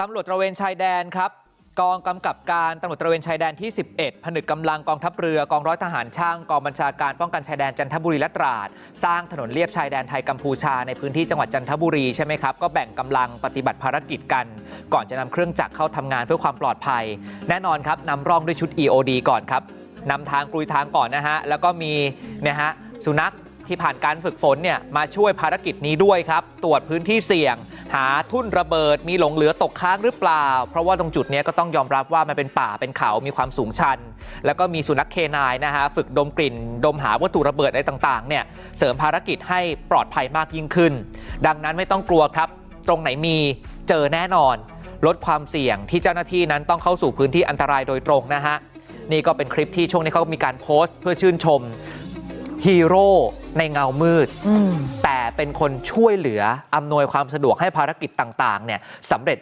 ตำรวจตระเวนชายแดนครับกองกำกับการตำรวจตระเวนชายแดนที่ 11 ผนึกกำลังกองทัพเรือกองร้อยทหารช่างกองบัญชาการป้องกันชายแดนจันทบุรีและตราด สร้างถนนเลียบชายแดนไทยกัมพูชาในพื้นที่จังหวัดจันทบุรีใช่ไหมครับก็แบ่งกำลังปฏิบัติภารกิจกัน ก่อนจะนำเครื่องจักรเข้าทำงานเพื่อความปลอดภัย แน่นอนครับนำร่องด้วยชุด EOD ก่อนครับนำทางกลุยทางก่อนนะฮะแล้วก็มีนะฮะสุนัข ที่ผ่านการฝึกฝนเนี่ยมาช่วยภารกิจนี้ด้วยครับ ตรวจพื้นที่เสี่ยง หาทุ่นระเบิดมีหลงเหลือตกค้างหรือเปล่า เพราะว่าตรงจุดนี้ก็ต้องยอมรับว่ามันเป็นป่าเป็นเขามีความสูงชัน แล้วก็มีสุนัขเคนายนะฮะฝึกดมกลิ่น ดมหาวัตถุระเบิดอะไรต่างๆเนี่ยเสริมภารกิจให้ปลอดภัยมากยิ่งขึ้น ดังนั้นไม่ต้องกลัวครับ ตรงไหนมีเจอแน่นอน ลดความเสี่ยงที่เจ้าหน้าที่นั้นต้องเข้าสู่พื้นที่อันตรายโดยตรงนะฮะนี่ก็เป็นคลิปที่ช่วงนี้เขามีการโพสต์ เพื่อชื่นชม ฮีโร่ในเงามืดอืมแต่เป็นคนช่วยเหลืออำนวยความสะดวกให้ภารกิจต่างๆเนี่ยสำเร็จ